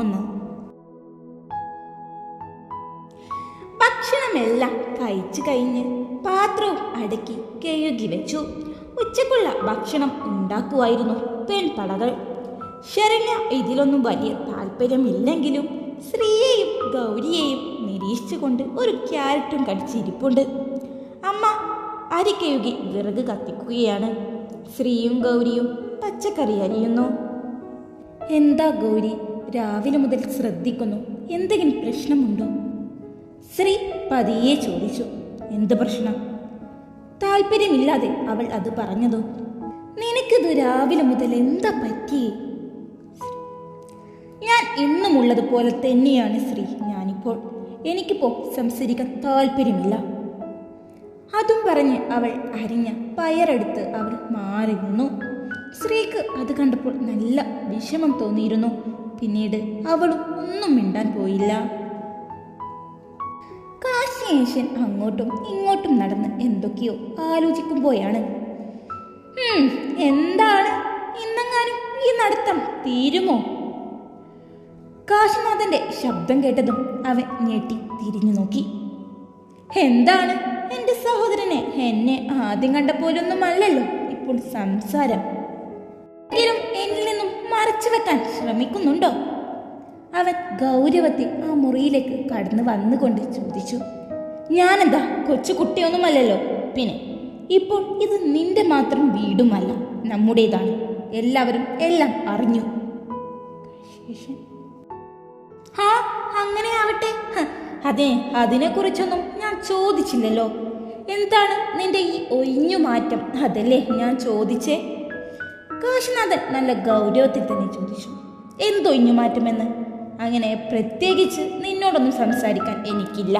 എന്ന് ഭക്ഷണമെല്ലാം കഴിച്ചു കഴിഞ്ഞ് പാത്രവും അടക്കി കഴുകി വെച്ചു. ഉച്ചക്കുള്ള ഭക്ഷണം ഉണ്ടാക്കുമായിരുന്നു പെൺപടകൾ. ശരണ്യ ഇതിലൊന്നും വലിയ താല്പര്യമില്ലെങ്കിലും ശ്രീയെയും ഗൗരിയെയും നിരീക്ഷിച്ചുകൊണ്ട് ഒരു ക്യാരറ്റും കടിച്ചിരിപ്പുണ്ട്. അമ്മ അരി കഴുകി വിറക് കത്തിക്കുകയാണ്. ശ്രീയും ഗൗരിയും പച്ചക്കറി അരിയുന്നു. എന്താ ഗൗരി? രാവിലെ മുതൽ ശ്രദ്ധിക്കുന്നു. എന്തെങ്കിലും പ്രശ്നമുണ്ടോ? ശ്രീ പതിയെ ചോദിച്ചു. എന്ത് പ്രശ്നം? താല്പര്യമില്ലാതെ അവൾ അത് പറഞ്ഞതോ? നിനക്കിത് രാവിലെ മുതൽ എന്താ പറ്റി? ഞാൻ ഇന്നുമുള്ളത് പോലെ തന്നെയാണ് ശ്രീ. ഞാനിപ്പോൾ എനിക്കിപ്പോൾ സംസാരിക്കാൻ താല്പര്യമില്ല അതും പറഞ്ഞ് അവൾ അരിഞ്ഞ പയറെടുത്ത് അവൾ മാറി നിന്നു. സ്ത്രീക്ക് അത് കണ്ടപ്പോൾ നല്ല വിഷമം തോന്നിയിരുന്നു. പിന്നീട് അവളും ഒന്നും മിണ്ടാൻ പോയില്ല. കാശിയേശൻ അങ്ങോട്ടും ഇങ്ങോട്ടും നടന്ന് എന്തൊക്കെയോ ആലോചിക്കുമ്പോഴാണ്. "ഹും, എന്താണ്? ഇന്നെങ്ങാനും ഈ നടത്തം തീരുമോ? കാശിനാഥന്റെ ശബ്ദം കേട്ടതും അവൻ ഞെട്ടി തിരിഞ്ഞു നോക്കി. എന്താണ്? എന്റെ സഹോദരനെ എന്നെ ആദ്യം കണ്ട പോലൊന്നും അല്ലല്ലോ ഇപ്പോൾ സംസാരം. മറച്ചു ശ്രമിക്കുന്നുണ്ടോ? അവൻ ഗൗരവത്തിൽ ആ മുറിയിലേക്ക് കടന്നു വന്നുകൊണ്ട് ചോദിച്ചു ഞാനെന്താ കൊച്ചു കുട്ടിയൊന്നുമല്ലല്ലോ പിന്നെ ഇപ്പോൾ ഇത് നിന്റെ മാത്രം വീടുമല്ല നമ്മുടേതാണ്. എല്ലാവരും എല്ലാം അറിഞ്ഞു. ആ അങ്ങനെ ആവട്ടെ ഹ, അതെ അതിനെക്കുറിച്ചൊന്നും ഞാൻ ചോദിച്ചില്ലല്ലോ. എന്താണ് നിന്റെ ഈ ഒഴിഞ്ഞു മാറ്റം അതല്ലേ ഞാൻ ചോദിച്ചേ? കാശിനാഥൻ നല്ല ഗൗരവത്തിൽ തന്നെ ചോദിച്ചു. എന്തൊഴിഞ്ഞു മാറ്റുമെന്ന്? അങ്ങനെ പ്രത്യേകിച്ച് നിന്നോടൊന്നും സംസാരിക്കാൻ എനിക്കില്ല.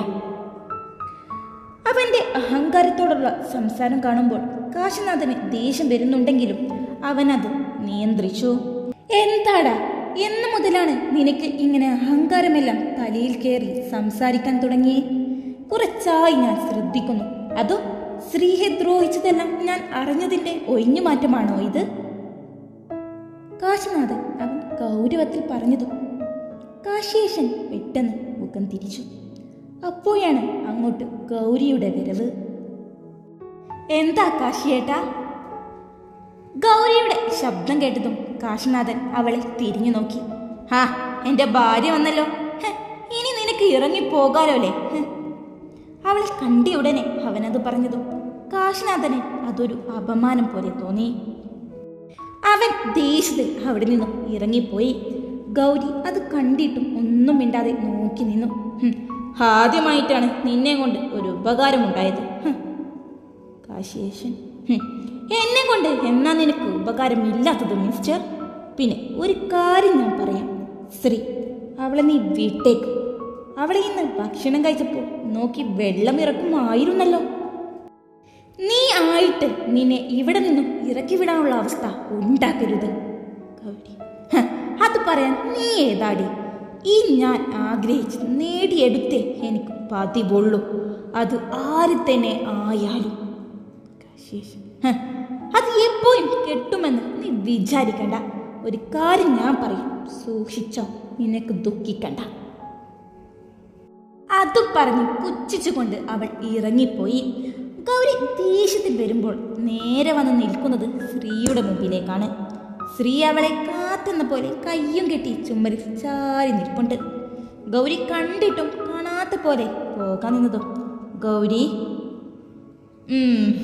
അവന്റെ അഹങ്കാരത്തോടുള്ള സംസാരം കാണുമ്പോൾ കാശിനാഥന് ദേഷ്യം വരുന്നുണ്ടെങ്കിലും അവനത് നിയന്ത്രിച്ചു. എന്താടാ? എന്ന് മുതലാണ് നിനക്ക് ഇങ്ങനെ അഹങ്കാരമെല്ലാം തലയിൽ കയറി സംസാരിക്കാൻ തുടങ്ങിയേ? കുറച്ചായി ഞാൻ ശ്രദ്ധിക്കുന്നു. അതോ സ്ത്രീയെ ദ്രോഹിച്ചതെല്ലാം ഞാൻ അറിഞ്ഞതിന്റെ ഒഴിഞ്ഞു മാറ്റമാണോ ഇത്? കാശിനാഥൻ അവൻ ഗൗരവത്തിൽ പറഞ്ഞതും കാശീശൻ പെട്ടെന്ന് മുഖം തിരിച്ചു. അപ്പോഴാണ് അങ്ങോട്ട് ഗൗരിയുടെ വരവ്. എന്താ കാശിയേട്ടാ? ഗൗരിയുടെ ശബ്ദം കേട്ടതും കാശിനാഥൻ അവളെ തിരിഞ്ഞു നോക്കി. ഹാ എന്റെ ഭാര്യ വന്നല്ലോ. ഇനി നിനക്ക് ഇറങ്ങി പോകാലോ അല്ലേ? ഹെ. അവളെ കണ്ടിയ ഉടനെ അവനത് പറഞ്ഞതും കാശിനാഥന് അതൊരു അപമാനം പോലെ തോന്നി. അവൻ ദേഷ്യത്തിൽ അവിടെ നിന്നും ഇറങ്ങിപ്പോയി. ഗൗരി അത് കണ്ടിട്ടും ഒന്നും മിണ്ടാതെ നോക്കി നിന്നു. ആദ്യമായിട്ടാണ് നിന്നെ കൊണ്ട് ഒരു ഉപകാരമുണ്ടായത്. കാശേഷൻ എന്നെ കൊണ്ട് എന്നാ നിനക്ക് ഉപകാരമില്ലാത്തത് മിസ്റ്റർ? പിന്നെ ഒരു കാര്യം ഞാൻ പറയാം. ശ്രീ അവളെ നീ വിട്ടേക്ക്. അവളെ ഇന്ന് ഭക്ഷണം കഴിച്ചപ്പോൾ നോക്കി വെള്ളം ഇറക്കുമായിരുന്നല്ലോ. ആയിട്ട് നിന്നെ ഇവിടെ നിന്നും ഇറക്കി വിടാനുള്ള അവസ്ഥ ഉണ്ടാക്കരുത്. ഗൗരി. അത് പറയാൻ നീ ഏതാടി? ഈ ഞാൻ ആഗ്രഹിച്ച് നേടിയെടുത്തേ എനിക്ക് പതിവുള്ളൂ. അത് ആര് തന്നെ ആയാലും. കാശീഷ്, ഹ, അത് എപ്പോഴും കെട്ടുമെന്ന് നീ വിചാരിക്കണ്ട. ഒരു കാര്യം ഞാൻ പറയും. സൂക്ഷിച്ചോ നിനക്ക് ദുഃഖിക്കണ്ട. അത് പറഞ്ഞ് പുച്ഛിച്ചുകൊണ്ട് അവൾ ഇറങ്ങിപ്പോയി. ഗൗരി ദേഷ്യത്തിൽ വരുമ്പോൾ നേരെ വന്ന് നിൽക്കുന്നത് ശ്രീയുടെ മുമ്പിലേക്കാണ്. ശ്രീ അവളെ കാത്തെന്ന പോലെ കയ്യും കെട്ടി ചുമരിൽ ചാരി നിൽപ്പുണ്ട്. ഗൗരി കണ്ടിട്ടും കാണാത്ത പോലെ പോകാൻ നിന്നതും. ഗൗരി ഉം.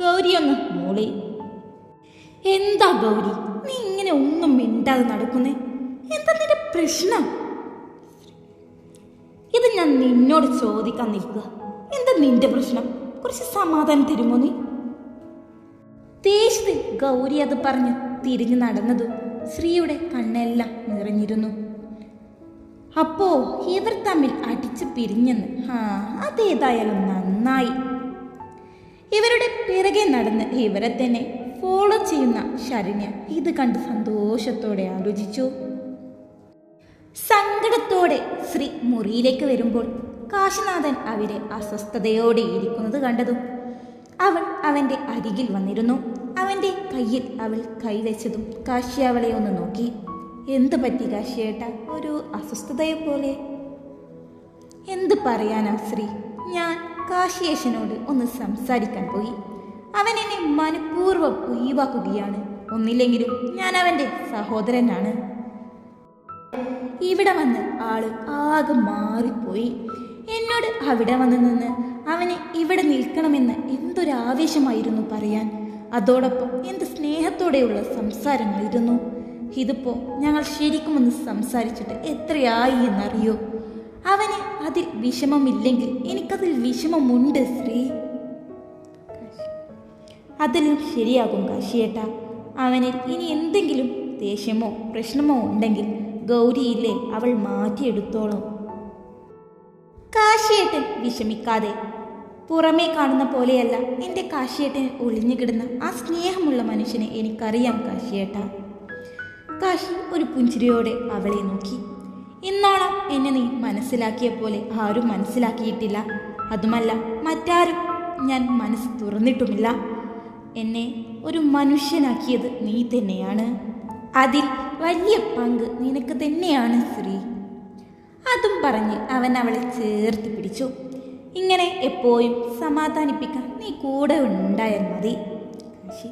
ഗൗരി ഒന്ന് മൂളി. എന്താ ഗൗരി? നീ ഇങ്ങനെ ഒന്നും മിണ്ടാതെ നടക്കുന്നേ? എന്താ നിന്റെ പ്രശ്നം? ഇത് ഞാൻ നിന്നോട് ചോദിക്കാൻ നിൽക്കുക. എന്താ നിന്റെ പ്രശ്നം? കുറച്ച് സമാധാനം തരുമോ നീ? ദേഷ്യത്തിൽ ഗൗരി അത് പറഞ്ഞ് തിരിഞ്ഞു നടന്നതു ശ്രീയുടെ കണ്ണെല്ലാം നിറഞ്ഞിരുന്നു. അപ്പോ ഇവർ തമ്മിൽ അടിച്ചു പിരിഞ്ഞെന്ന് ആ അതേതായാലും നന്നായി. ഇവരുടെ പിറകെ നടന്ന് ഇവരെ തന്നെ ഫോളോ ചെയ്യുന്ന ശരണ്യ ഇത് കണ്ട് സന്തോഷത്തോടെ ആലോചിച്ചു. സങ്കടത്തോടെ ശ്രീ മുറിയിലേക്ക് വരുമ്പോൾ കാശിനാഥൻ അവരെ അസ്വസ്ഥതയോടെ ഇരിക്കുന്നത് കണ്ടതും അവൾ അവന്റെ അരികിൽ വന്നിരുന്നു. അവന്റെ കയ്യിൽ അവൾ കൈവച്ചതും കാശി അവളെ ഒന്ന് നോക്കി. എന്തു പറ്റി കാശിയേട്ട? ഒരു അസ്വസ്ഥതയെ പോലെ. എന്ത് പറയാനാ ശ്രീ? ഞാൻ കാശിയേശനോട് ഒന്ന് സംസാരിക്കാൻ പോയി. അവൻ എന്നെ മനഃപൂർവം ഒഴിവാക്കുകയാണ്. ഒന്നില്ലെങ്കിലും ഞാൻ അവന്റെ സഹോദരനാണ്. ഇവിടെ വന്ന് ആൾ ആകെ മാറിപ്പോയി. എന്നോട് അവിടെ വന്ന് നിന്ന് അവനെ ഇവിടെ നിൽക്കണമെന്ന് എന്തൊരാവേശമായിരുന്നു പറയാൻ. അതോടൊപ്പം എന്ത് സ്നേഹത്തോടെയുള്ള സംസാരമായിരുന്നു. ഇതിപ്പോ ഞങ്ങൾ ശരിക്കും ഒന്ന് സംസാരിച്ചിട്ട് എത്രയായി എന്നറിയോ? അവന് അതിൽ വിഷമമില്ലെങ്കിൽ എനിക്കതിൽ വിഷമമുണ്ട് ശ്രീ. അതെല്ലാം ശരിയാകും കാശിയേട്ട. അവനിൽ ഇനി എന്തെങ്കിലും ദേഷ്യമോ പ്രശ്നമോ ഉണ്ടെങ്കിൽ ഗൗരിയില്ലേ അവൾ മാറ്റിയെടുത്തോളും. കാശിയേട്ടൻ വിഷമിക്കാതെ. പുറമേ കാണുന്ന പോലെയല്ല എന്റെ കാശിയേട്ടൻ ഒളിഞ്ഞു കിടന്ന ആ സ്നേഹമുള്ള മനുഷ്യനെ എനിക്കറിയാം കാശിയേട്ട. കാശി ഒരു പുഞ്ചിരിയോടെ അവളെ നോക്കി. ഇന്നോളം എന്നെ നീ മനസ്സിലാക്കിയ പോലെ ആരും മനസ്സിലാക്കിയിട്ടില്ല. അതുമല്ല മറ്റാരും ഞാൻ മനസ്സ് തുറന്നിട്ടുമില്ല. എന്നെ ഒരു മനുഷ്യനാക്കിയത് നീ തന്നെയാണ്. അതിൽ വലിയ പങ്ക് നിനക്ക് തന്നെയാണ് ശ്രീ. അതും പറഞ്ഞ് അവൻ അവളെ ചേർത്ത് പിടിച്ചു. ഇങ്ങനെ എപ്പോഴും സമാധാനിപ്പിക്കാൻ നീ കൂടെ ഉണ്ടായാൽ മതി. കാശി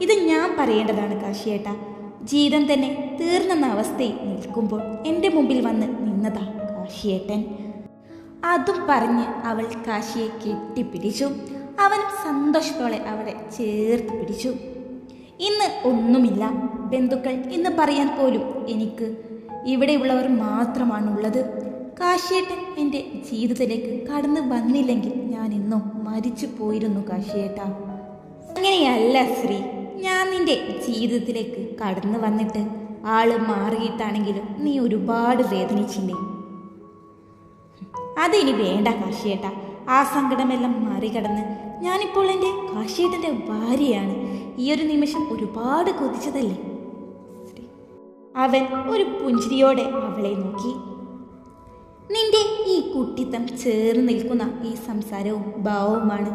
ഇത് ഞാൻ പറയേണ്ടതാണ് കാശിയേട്ട. ജീവിതം തന്നെ തീർന്നെന്ന അവസ്ഥയിൽ നിൽക്കുമ്പോൾ എന്റെ മുമ്പിൽ വന്ന് നിന്നതാ കാശിയേട്ടൻ. അതും പറഞ്ഞ് അവൾ കാശിയെ കെട്ടിപ്പിടിച്ചു. അവനും സന്തോഷത്തോടെ അവളെ ചേർത്ത് പിടിച്ചു. ഇന്ന് ഒന്നുമില്ല. ബന്ധുക്കൾ ഇന്ന് പറയാൻ പോലും എനിക്ക് ഇവിടെയുള്ളവർ മാത്രമാണുള്ളത്. കാശിയേട്ടൻ എന്റെ ജീവിതത്തിലേക്ക് കടന്നു വന്നില്ലെങ്കിൽ ഞാൻ ഇന്നും മരിച്ചു പോയിരുന്നു കാശിയേട്ട. അങ്ങനെയല്ല ശ്രീ. ഞാൻ നിന്റെ ജീവിതത്തിലേക്ക് കടന്നു വന്നിട്ട് ആൾ മാറിയിട്ടാണെങ്കിലും നീ ഒരുപാട് വേദനിച്ചില്ലേ? അതിനി വേണ്ട കാശിയേട്ട. ആ സങ്കടമെല്ലാം മറികടന്ന് ഞാനിപ്പോൾ എന്റെ കാശിയേട്ടന്റെ ഭാര്യയാണ്. ഈ ഒരു നിമിഷം ഒരുപാട് കൊതിച്ചതല്ലേ? അവൻ ഒരു പുഞ്ചിരിയോടെ അവളെ നോക്കി. നിന്റെ ഈ കുട്ടിത്തം ചേർന്ന് നിൽക്കുന്ന ഈ സംസാരവും ഭാവവുമാണ്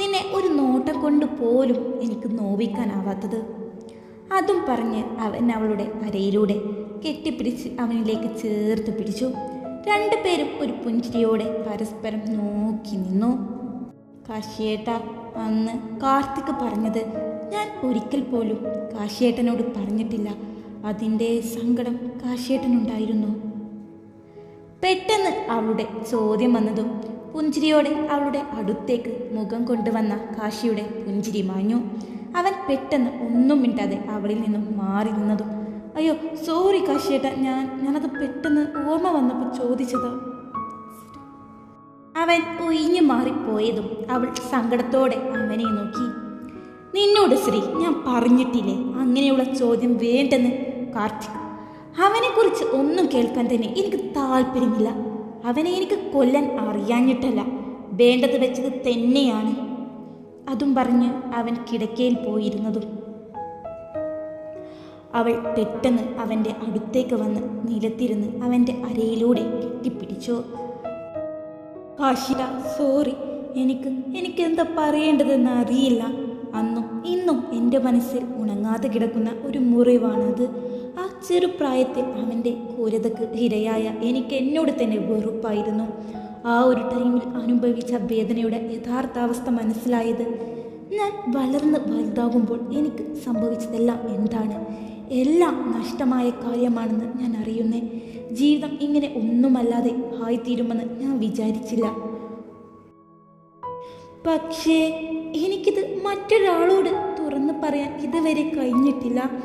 നിന്നെ ഒരു നോട്ടം കൊണ്ട് പോലും എനിക്ക് നോവിക്കാനാവാത്തത്. അതും പറഞ്ഞ് അവൻ അവളുടെ അരയിലൂടെ കെട്ടിപ്പിടിച്ച് അവനിലേക്ക് ചേർത്ത് പിടിച്ചു. രണ്ടുപേരും ഒരു പുഞ്ചിരിയോടെ പരസ്പരം നോക്കി നിന്നു. കാശിയേട്ട അന്ന് കാർത്തിക് പറഞ്ഞത് ഞാൻ ഒരിക്കൽ പോലും കാശിയേട്ടനോട് പറഞ്ഞിട്ടില്ല. അതിന്റെ സങ്കടം കാശിയേട്ടനുണ്ടായിരുന്നു. പെട്ടെന്ന് അവളുടെ ചോദ്യം വന്നതും പുഞ്ചിരിയോടെ അവളുടെ അടുത്തേക്ക് മുഖം കൊണ്ടുവന്ന കാശിയുടെ പുഞ്ചിരി മാഞ്ഞു. അവൻ പെട്ടെന്ന് ഒന്നും മിണ്ടാതെ അവളിൽ നിന്നും മാറി നിന്നതും അയ്യോ സോറി കാശിയേട്ട ഞാൻ ഞാനത് പെട്ടെന്ന് ഓർമ്മ വന്നപ്പോൾ ചോദിച്ചത്. അവൻ ഒഴിഞ്ഞു മാറിപ്പോയതും അവൾ സങ്കടത്തോടെ അവനെ നോക്കി. നിന്നോട് ശ്രീ ഞാൻ പറഞ്ഞിട്ടില്ലേ? അങ്ങനെയുള്ള ചോദ്യം വേണ്ടെന്ന് കാർത്തിക്. അവനെ കുറിച്ച് ഒന്നും കേൾക്കാൻ തന്നെ എനിക്ക് താല്പര്യമില്ല. അവനെ എനിക്ക് കൊല്ലാൻ അറിയാഞ്ഞിട്ടല്ല. വേണ്ടത് വെച്ചത് തന്നെയാണ്. അതും പറഞ്ഞ് അവൻ കിടക്കയിൽ പോയിരുന്നതും. അവൾ പെട്ടെന്ന് അവന്റെ അടുത്തേക്ക് വന്ന് നിലത്തിരുന്ന് അവന്റെ അരയിലൂടെ കെട്ടിപ്പിടിച്ചു. കാശില സോറി. എനിക്ക് എനിക്ക് എന്താ പറയേണ്ടതെന്ന് അറിയില്ല. അന്നും ഇന്നും എന്റെ മനസ്സിൽ ഉണങ്ങാതെ കിടക്കുന്ന ഒരു മുറിവാണത്. ആ ചെറുപ്രായത്തിൽ അവന്റെ ക്രൂരതക്ക് ഇരയായ എനിക്ക് എന്നോട് തന്നെ വെറുപ്പായിരുന്നു. ആ ഒരു ടൈമിൽ അനുഭവിച്ച വേദനയുടെ യഥാർത്ഥാവസ്ഥ മനസ്സിലായത് ഞാൻ വളർന്ന് വലുതാകുമ്പോൾ എനിക്ക് സംഭവിച്ചതെല്ലാം എന്താണ്? എല്ലാം നഷ്ടമായ കാര്യമാണെന്ന് ഞാൻ അറിയുന്നേ. ജീവിതം ഇങ്ങനെ ഒന്നുമല്ലാതെ ആയിത്തീരുമെന്ന് ഞാൻ വിചാരിച്ചില്ല. പക്ഷേ എനിക്കിത് മറ്റൊരാളോട് തുറന്നു പറയാൻ ഇതുവരെ കഴിഞ്ഞിട്ടില്ല.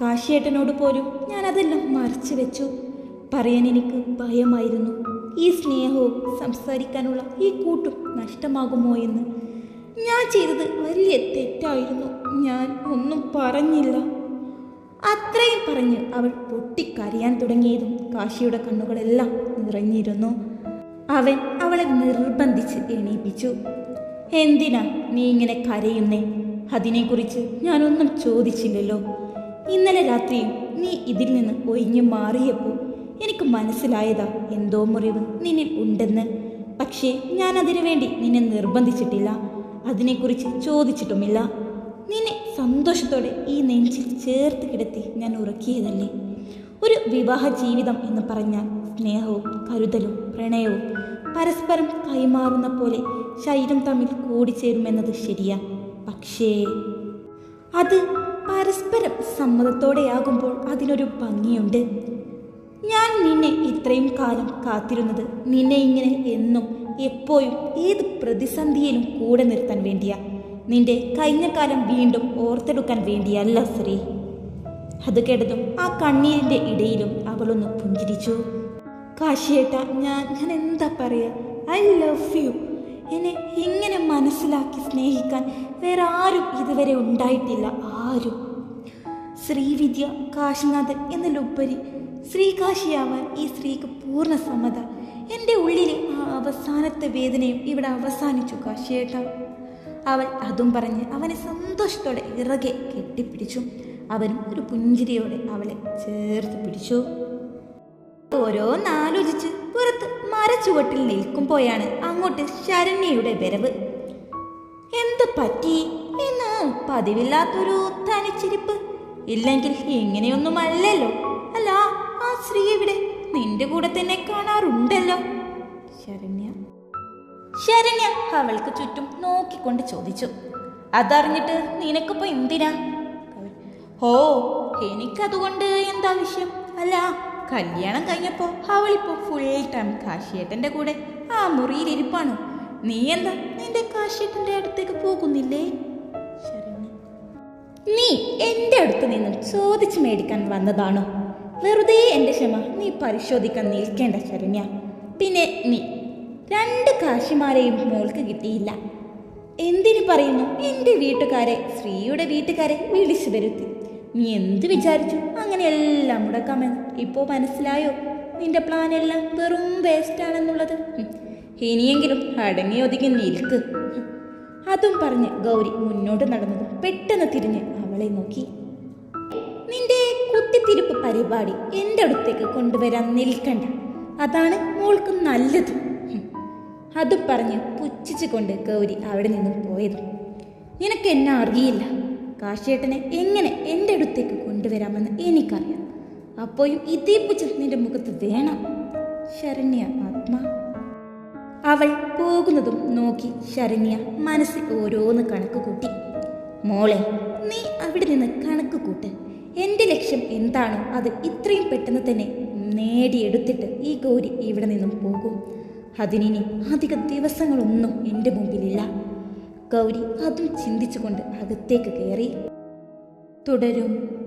കാശിയേട്ടനോട് പോലും ഞാൻ അതെല്ലാം മറച്ചു വെച്ചു. പറയാൻ എനിക്ക് ഭയമായിരുന്നു. ഈ സ്നേഹവും സംസാരിക്കാനുള്ള ഈ കൂട്ടും നഷ്ടമാകുമോ എന്ന്. ഞാൻ ചെയ്തത് വലിയ തെറ്റായിരുന്നു. ഞാൻ ഒന്നും പറഞ്ഞില്ല. അത്രയും പറഞ്ഞ് അവൾ പൊട്ടിക്കരയാൻ തുടങ്ങിയതും കാശിയുടെ കണ്ണുകളെല്ലാം നിറഞ്ഞിരുന്നു. അവൻ അവളെ നിർബന്ധിച്ച് എണീപ്പിച്ചു. എന്തിനാ നീ ഇങ്ങനെ കരയുന്നേ? അതിനെക്കുറിച്ച് ഞാനൊന്നും ചോദിച്ചില്ലല്ലോ. ഇന്നലെ രാത്രിയും നീ ഇതിൽ നിന്ന് ഒഴിഞ്ഞു മാറിയപ്പോൾ എനിക്ക് മനസ്സിലായതാ എന്തോ മുറിവ് നിന്നിൽ ഉണ്ടെന്ന്. പക്ഷേ ഞാൻ അതിനു വേണ്ടി നിന്നെ നിർബന്ധിച്ചിട്ടില്ല. അതിനെക്കുറിച്ച് ചോദിച്ചിട്ടുമില്ല. നിന്നെ സന്തോഷത്തോടെ ഈ നെഞ്ചിൽ ചേർത്ത് കിടത്തി ഞാൻ ഉറക്കിയതല്ലേ? ഒരു വിവാഹ ജീവിതം എന്ന് പറഞ്ഞാൽ സ്നേഹവും കരുതലും പ്രണയവും പരസ്പരം കൈമാറുന്ന പോലെ ശരീരം തമ്മിൽ കൂടിച്ചേരുമെന്നത് ശരിയാ. പക്ഷേ അത് പരസ്പരം സമ്മതത്തോടെയാകുമ്പോൾ അതിനൊരു ഭംഗിയുണ്ട്. ഞാൻ നിന്നെ ഇത്രയും കാലം കാത്തിരുന്നത് നിന്നെ ഇങ്ങനെ എന്നും എപ്പോഴും ഏത് പ്രതിസന്ധിയിലും കൂടെ നിർത്താൻ വേണ്ടിയാ. നിന്റെ കഴിഞ്ഞ കാലം വീണ്ടും ഓർത്തെടുക്കാൻ വേണ്ടിയല്ല ശ്രീ അത് കേട്ടതും ആ കണ്ണീരിന്റെ ഇടയിലും അവളൊന്ന് പുഞ്ചിരിച്ചു. കാശിയേട്ട ഞാൻ ഞാൻ എന്താ പറയാ? ഐ ലവ് യു എന്നെ ഇങ്ങനെ മനസ്സിലാക്കി സ്നേഹിക്കാൻ വേറെ ആരും ഇതുവരെ ഉണ്ടായിട്ടില്ല. ആരും. ശ്രീവിദ്യ കാശിനാഥൻ എന്നതിലുപരി ശ്രീകാശിയാവാൻ ഈ സ്ത്രീക്ക് പൂർണ സമ്മത. എന്റെ ഉള്ളിലെ ആ അവസാനത്തെ വേദനയും ഇവിടെ അവസാനിച്ചു കാശിയേട്ട. അവൾ അതും പറഞ്ഞ് അവനെ സന്തോഷത്തോടെ ഇറകെ കെട്ടിപ്പിടിച്ചു. അവനും ഒരു പുഞ്ചിരിയോടെ അവളെ ചേർത്ത് പിടിച്ചു. ഓരോന്നാലോചിച്ച് പുറത്ത് മരച്ചുവട്ടിൽ നിൽക്കുമ്പോഴാണ് അങ്ങോട്ട് ശരണ്യയുടെ വരവ്. എന്ത് പറ്റി? എന്ന് പതിവില്ലാത്തൊരു തനിച്ചിരിപ്പ് ഇല്ലെങ്കിൽ ഇങ്ങനെയൊന്നും അല്ലല്ലോ. അല്ല ആ സ്ത്രീ ഇവിടെ നിന്റെ കൂടെ തന്നെ കാണാറുണ്ടല്ലോ. ശരണ്യ. ശരണ്യ അവൾക്ക് ചുറ്റും നോക്കിക്കൊണ്ട് ചോദിച്ചു. അതറിഞ്ഞിട്ട് നിനക്കിപ്പോ എന്തിനാ? ഓ എനിക്കതുകൊണ്ട് എന്താ വിഷയം? അല്ല കല്യാണം കഴിഞ്ഞപ്പോ അവളിപ്പോ ഫുൾ ടൈം കാശിയേട്ടന്റെ കൂടെ ആ മുറിയിൽ ഇരിപ്പാണ്? നീ എന്താ നിന്റെ കാശിയേട്ടന്റെ അടുത്തേക്ക് പോകുന്നില്ലേ? നീ എന്റെ അടുത്ത് നിന്ന് ചോദിച്ചു മേടിക്കാൻ വന്നതാണോ? വെറുതെ എന്റെ ക്ഷമ നീ പരിശോധിക്കാൻ നിൽക്കേണ്ട ശരണ്യ. പിന്നെ നീ രണ്ട് കാശിമാരെയും മോൾക്ക് കിട്ടിയില്ല. എന്തിനു പറയുന്നു? എന്റെ വീട്ടുകാരെ ശ്രീയുടെ വീട്ടുകാരെ വിളിച്ചു വരുത്തി. നീ എന്ത് വിചാരിച്ചു? അങ്ങനെയെല്ലാം മുടക്കാമെന്ന് ഇപ്പോൾ മനസ്സിലായോ? നിന്റെ പ്ലാൻ എല്ലാം വെറും വേസ്റ്റ് ആണെന്നുള്ളത്. ഹും. ഇനിയെങ്കിലും അടങ്ങി ഒതുങ്ങി നിൽക്ക് അതും പറഞ്ഞ് ഗൗരി മുന്നോട്ട് നടന്നതും പെട്ടെന്ന് തിരിഞ്ഞ് അവളെ നോക്കി. നിന്റെ കുത്തിത്തിരിപ്പ് പരിപാടി എന്റെ അടുത്തേക്ക് കൊണ്ടുവരാൻ നിൽക്കണ്ട. അതാണ് മോൾക്ക് നല്ലത്. അത് പറഞ്ഞ് പുച്ഛിച്ചുകൊണ്ട് ഗൗരി അവിടെ നിന്നും പോയത്. നിനക്ക് എന്നെ അറിയില്ല. കാശിയേട്ടനെ എങ്ങനെ എന്റെ അടുത്തേക്ക് കൊണ്ടുവരാമെന്ന് എനിക്കറിയാം. അപ്പോഴും ഇതേ പുച്ഛം നിന്റെ മുഖത്ത് വേണം. ശരണ്യ ആത്മാ. അവൾ പോകുന്നതും നോക്കി ശരണ്യ മനസ്സിൽ ഓരോന്ന് കണക്ക് കൂട്ടി. മോളെ നീ അവിടെ നിന്ന് കണക്ക് കൂട്ട്. എന്റെ ലക്ഷ്യം എന്താണോ? അത് ഇത്രയും പെട്ടെന്ന് തന്നെ നേടിയെടുത്തിട്ട് ഈ ഗൗരി ഇവിടെ നിന്നും പോകും. അതിനിനി അധിക ദിവസങ്ങളൊന്നും എന്റെ മുമ്പിലില്ല. ഗൗരി അതും ചിന്തിച്ചുകൊണ്ട് അകത്തേക്ക് കയറി. തുടരും.